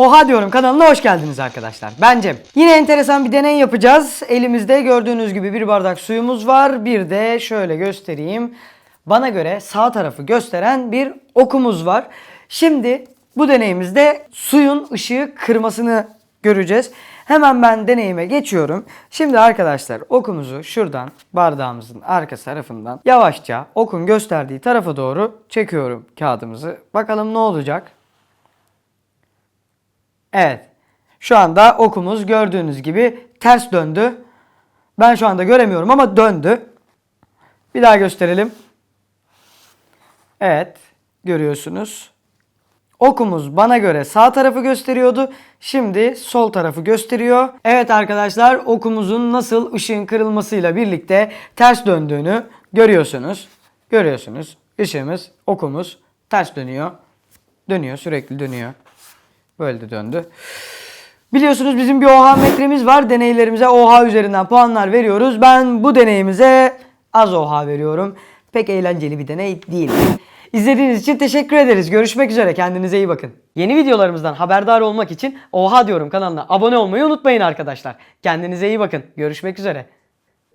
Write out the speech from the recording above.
Oha diyorum kanalına hoş geldiniz arkadaşlar. Ben Cem. Yine enteresan bir deney yapacağız. Elimizde gördüğünüz gibi bir bardak suyumuz var. Bir de şöyle göstereyim. Bana göre sağ tarafı gösteren bir okumuz var. Şimdi bu deneyimizde suyun ışığı kırmasını göreceğiz. Hemen ben deneyime geçiyorum. Şimdi arkadaşlar okumuzu şuradan bardağımızın arka tarafından yavaşça okun gösterdiği tarafa doğru çekiyorum kağıdımızı. Bakalım ne olacak? Evet. Şu anda okumuz gördüğünüz gibi ters döndü. Ben şu anda göremiyorum ama döndü. Bir daha gösterelim. Evet. Görüyorsunuz. Okumuz bana göre sağ tarafı gösteriyordu. Şimdi sol tarafı gösteriyor. Evet arkadaşlar okumuzun nasıl ışığın kırılmasıyla birlikte ters döndüğünü görüyorsunuz. Görüyorsunuz. Işığımız, okumuz ters dönüyor. Dönüyor, sürekli dönüyor. Böyle de döndü. Biliyorsunuz bizim bir OHA metremiz var. Deneylerimize OHA üzerinden puanlar veriyoruz. Ben bu deneyimize az OHA veriyorum. Pek eğlenceli bir deney değil. İzlediğiniz için teşekkür ederiz. Görüşmek üzere. Kendinize iyi bakın. Yeni videolarımızdan haberdar olmak için Oha diyorum kanalına abone olmayı unutmayın arkadaşlar. Kendinize iyi bakın. Görüşmek üzere.